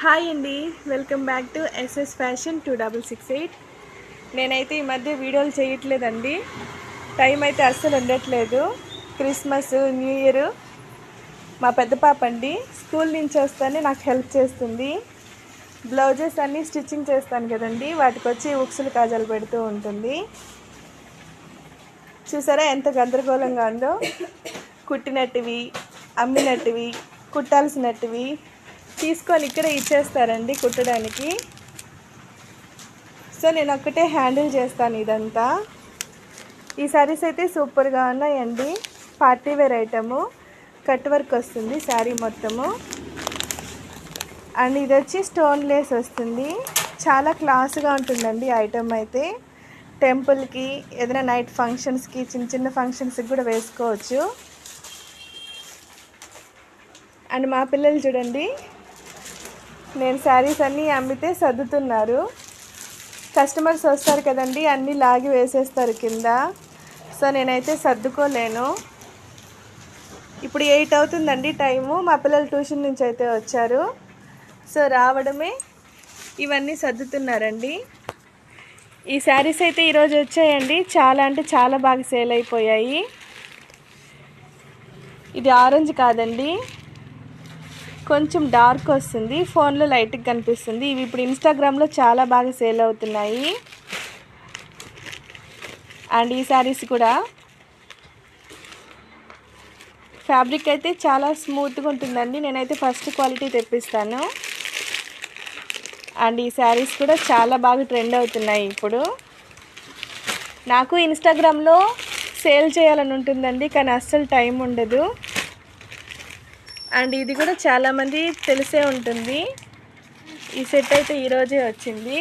Hi అండి welcome back to SS fashion two double six eight నేనైతే ఈ మధ్య వీడియోలు చేయట్లేదండి. టైం అయితే అస్సలు ఉండట్లేదు. క్రిస్మస్ న్యూ ఇయర్ మా పెద్ద పాప అండి. స్కూల్ నుంచి వస్తేనే నాకు హెల్ప్ చేస్తుంది. బ్లౌజెస్ అన్నీ స్టిచ్చింగ్ చేస్తాను కదండి. వాటికి వచ్చి ఉక్సులు కాజాలు పెడుతూ ఉంటుంది. చూసారా ఎంత గందరగోళంగా ఉందో? కుట్టినట్టువి అమ్మినట్టువి కుట్టాల్సినట్టువి తీసుకొని ఇక్కడే ఇచ్చేస్తారండి కుట్టడానికి. సో నేను ఒక్కటే హ్యాండిల్ చేస్తాను ఇదంతా. ఈ శారీస్ అయితే సూపర్గా ఉన్నాయండి. Party wear item cut work వస్తుంది శారీ మొత్తము. అండ్ ఇది వచ్చి స్టోన్ లేస్ వస్తుంది. చాలా క్లాస్గా ఉంటుందండి ఐటమ్ అయితే. టెంపుల్కి ఏదైనా నైట్ ఫంక్షన్స్కి చిన్న చిన్న ఫంక్షన్స్కి కూడా వేసుకోవచ్చు. అండ్ మా పిల్లలు చూడండి నేను శారీస్ అన్నీ అమ్మితే సర్దుతున్నారు. కస్టమర్స్ వస్తారు కదండి అన్నీ లాగి వేసేస్తారు కింద. సో నేనైతే సర్దుకోలేను. ఇప్పుడు ఎయిట్ అవుతుందండి టైము. మా పిల్లలు ట్యూషన్ నుంచి అయితే వచ్చారు. సో రావడమే ఇవన్నీ సర్దుతున్నారండి. ఈ శారీస్ అయితే ఈరోజు వచ్చాయండి. చాలా అంటే చాలా బాగా సేల్ అయిపోయాయి. ఇది ఆరెంజ్ కాదండి. కొంచెం డార్క్ వస్తుంది. ఫోన్లో లైట్గా కనిపిస్తుంది. ఇవి ఇప్పుడు ఇన్స్టాగ్రామ్లో చాలా బాగా సేల్ అవుతున్నాయి. అండ్ ఈ శారీస్ కూడా ఫ్యాబ్రిక్ అయితే చాలా స్మూత్గా ఉంటుందండి. నేనైతే ఫస్ట్ క్వాలిటీ తెప్పిస్తాను. అండ్ ఈ శారీస్ కూడా చాలా బాగా ట్రెండ్ అవుతున్నాయి ఇప్పుడు. నాకు ఇన్స్టాగ్రామ్లో సేల్ చేయాలని ఉంటుందండి. కానీ అస్సలు టైం ఉండదు. అండ్ ఇది కూడా చాలామంది తెలిసే ఉంటుంది. ఈ సెట్ అయితే ఈరోజే వచ్చింది.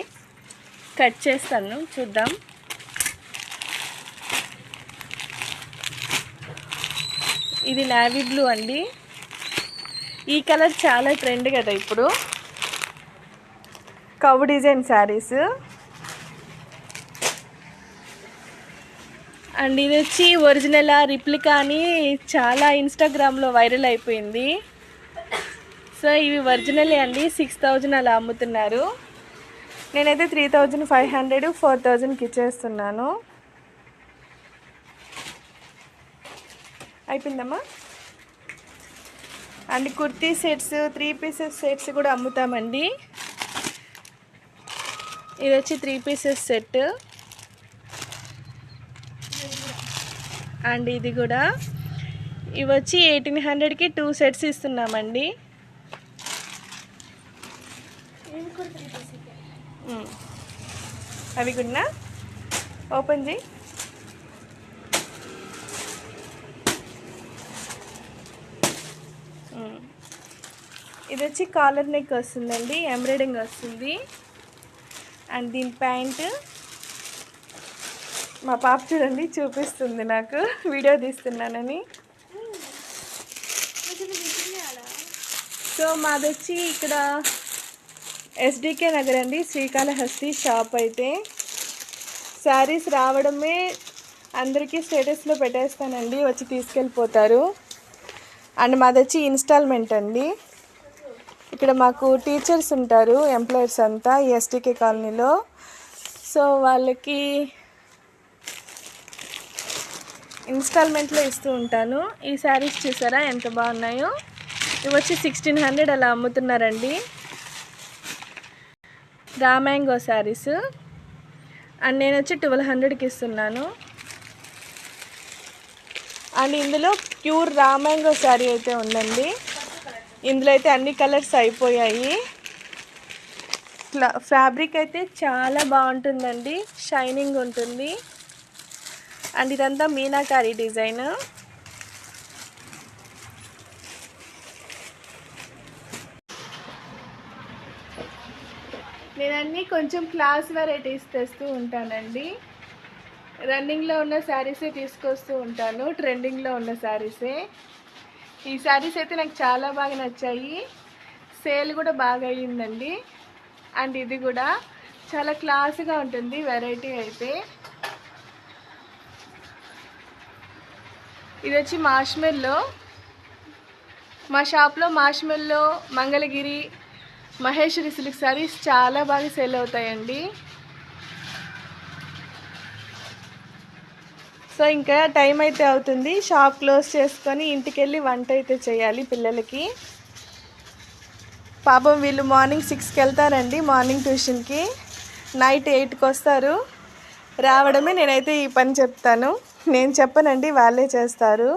కట్ చేస్తాను చూద్దాం. ఇది నావీ బ్లూ అండి. ఈ కలర్ చాలా ట్రెండ్ కదా ఇప్పుడు. కవ్ డిజైన్ శారీస్. అండ్ ఇది వచ్చి ఒరిజినల్ రిప్లికా అని చాలా ఇన్స్టాగ్రామ్లో వైరల్ అయిపోయింది. సో ఇవి ఒరిజినలే అండి సిక్స్ థౌజండ్ అలా అమ్ముతున్నారు. నేనైతే three thousand five hundred four థౌజండ్కి ఇచ్చేస్తున్నాను. అయిపోయిందమ్మా? And kurti sets three pieces sets కూడా అమ్ముతామండి. ఇది వచ్చి త్రీ పీసెస్ సెట్. అండ్ ఇది కూడా ఇవి వచ్చి ఎయిటీన్ హండ్రెడ్కి టూ సెట్స్ ఇస్తున్నామండి. అవి కూడా ఓపెన్ చేయి. ఇది వచ్చి కాలర్ నెక్ వస్తుందండి ఎంబ్రాయిడింగ్ వస్తుంది. అండ్ దీని ప్యాంటు మా పాప చూడండి చూపిస్తుంది నాకు. వీడియో తీస్తున్నానని. సో మాది వచ్చి ఇక్కడ ఎస్డికే నగర్ అండి శ్రీకాళహస్తి షాప్ అయితే. శారీస్ రావడమే అందరికీ స్టేటస్లో పెట్టేస్తానండి వచ్చి తీసుకెళ్ళిపోతారు. అండ్ మాది వచ్చి ఇన్స్టాల్మెంట్ అండి. ఇక్కడ మాకు టీచర్స్ ఉంటారు ఎంప్లాయర్స్ అంతా ఈ ఎస్టీకే కాలనీలో. సో వాళ్ళకి ఇన్స్టాల్మెంట్లో ఇస్తూ ఉంటాను. ఈ శారీస్ చూసారా? ఎంత బాగున్నాయో. ఇవి వచ్చి సిక్స్టీన్ హండ్రెడ్ అలా అమ్ముతున్నారండి. రామ్యాంగో శారీస్. అండ్ నేను వచ్చి ట్వెల్వ్ హండ్రెడ్కి ఇస్తున్నాను. అండ్ ఇందులో ప్యూర్ రామ్యాంగో శారీ అయితే ఉందండి. ఇందులో అయితే అన్ని కలర్స్ అయిపోయాయి. ఫ్యాబ్రిక్ అయితే చాలా బాగుంటుందండి. షైనింగ్ ఉంటుంది. అండ్ ఇదంతా మీనాకారి డిజైన్. నేను అన్నీ కొంచెం క్లాస్ వెరైటీస్ తెస్తూ ఉంటానండి. రన్నింగ్లో ఉన్న శారీసే తీసుకొస్తూ ఉంటాను. ట్రెండింగ్లో ఉన్న శారీసే ఈ శారీస్ అయితే నాకు చాలా బాగా నచ్చాయి. సేల్ కూడా బాగా అయ్యిందండి. అండ్ ఇది కూడా చాలా క్లాస్గా ఉంటుంది వెరైటీ అయితే. ఇది వచ్చి మాష్మెల్లో మా షాప్లో marshmallow Mangalagiri Maheshwari silk sarees చాలా బాగా సేల్ అవుతాయండి. సో ఇంకా టైం అయితే అవుతుంది. షాప్ క్లోజ్ చేసుకొని ఇంటికి వెళ్ళి వంట అయితే చేయాలి పిల్లలకి. పాపం వీళ్ళు మార్నింగ్ సిక్స్కి వెళ్తారండి మార్నింగ్ ట్యూషన్కి. నైట్ ఎయిట్కి వస్తారు. రావడమే నేనైతే ఈ పని చెప్తాను. నేను చెప్పనండి వాళ్ళే చేస్తారు.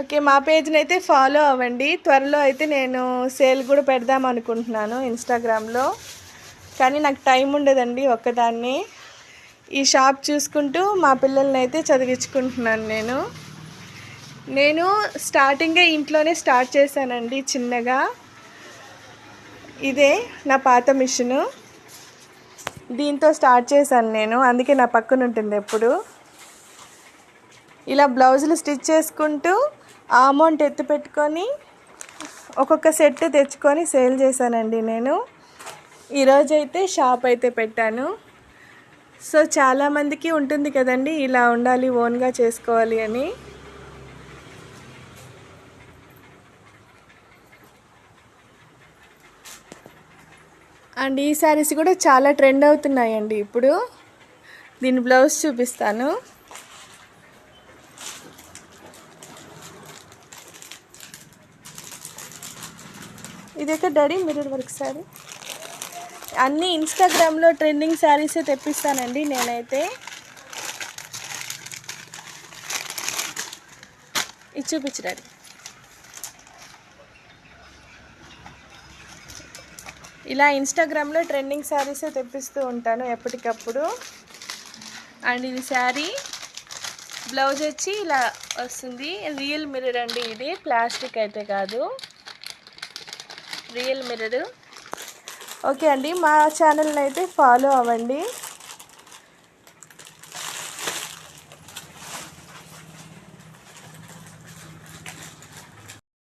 ఓకే మా పేజ్ని అయితే ఫాలో అవ్వండి. త్వరలో అయితే నేను సేల్ కూడా పెడదాం అనుకుంటున్నాను ఇన్స్టాగ్రామ్లో. కానీ నాకు టైం ఉండదండి ఒక్కదాన్ని. ఈ షాప్ చూసుకుంటూ మా పిల్లల్ని అయితే చదివించుకుంటున్నాను నేను. నేను స్టార్టింగే ఇంట్లోనే స్టార్ట్ చేశానండి చిన్నగా. ఇదే నా పాత మిషను. దీంతో స్టార్ట్ చేశాను నేను. అందుకే నా పక్కన ఉంటుంది ఎప్పుడు. ఇలా బ్లౌజులు స్టిచ్ చేసుకుంటూ ఆ అమౌంట్ ఎత్తు పెట్టుకొని ఒక్కొక్క సెట్ తెచ్చుకొని సేల్ చేశానండి నేను. ఈరోజైతే షాప్ అయితే పెట్టాను. సో చాలామందికి ఉంటుంది కదండి ఇలా ఉండాలి ఓన్గా చేసుకోవాలి అని. అండ్ ఈ శారీస్ కూడా చాలా ట్రెండ్ అవుతున్నాయండి ఇప్పుడు. దీని బ్లౌజ్ చూపిస్తాను. ఇదైతే డాడీ మిర్రర్ వర్క్ శారీ అన్నీ ఇన్స్టాగ్రామ్లో ట్రెండింగ్ శారీసే తెప్పిస్తానండి నేనైతే. ఇది చూపించు ఇలా ఇన్స్టాగ్రామ్లో ట్రెండింగ్ శారీసే తెప్పిస్తూ ఉంటాను ఎప్పటికప్పుడు. అండ్ ఇది శారీ బ్లౌజ్ వచ్చి ఇలా వస్తుంది. రియల్ మిర్రర్ అండి ఇది. ప్లాస్టిక్ అయితే కాదు. రియల్ మిర్రర్ ఓకే అండి మా ఛానల్ని అయితే ఫాలో అవ్వండి.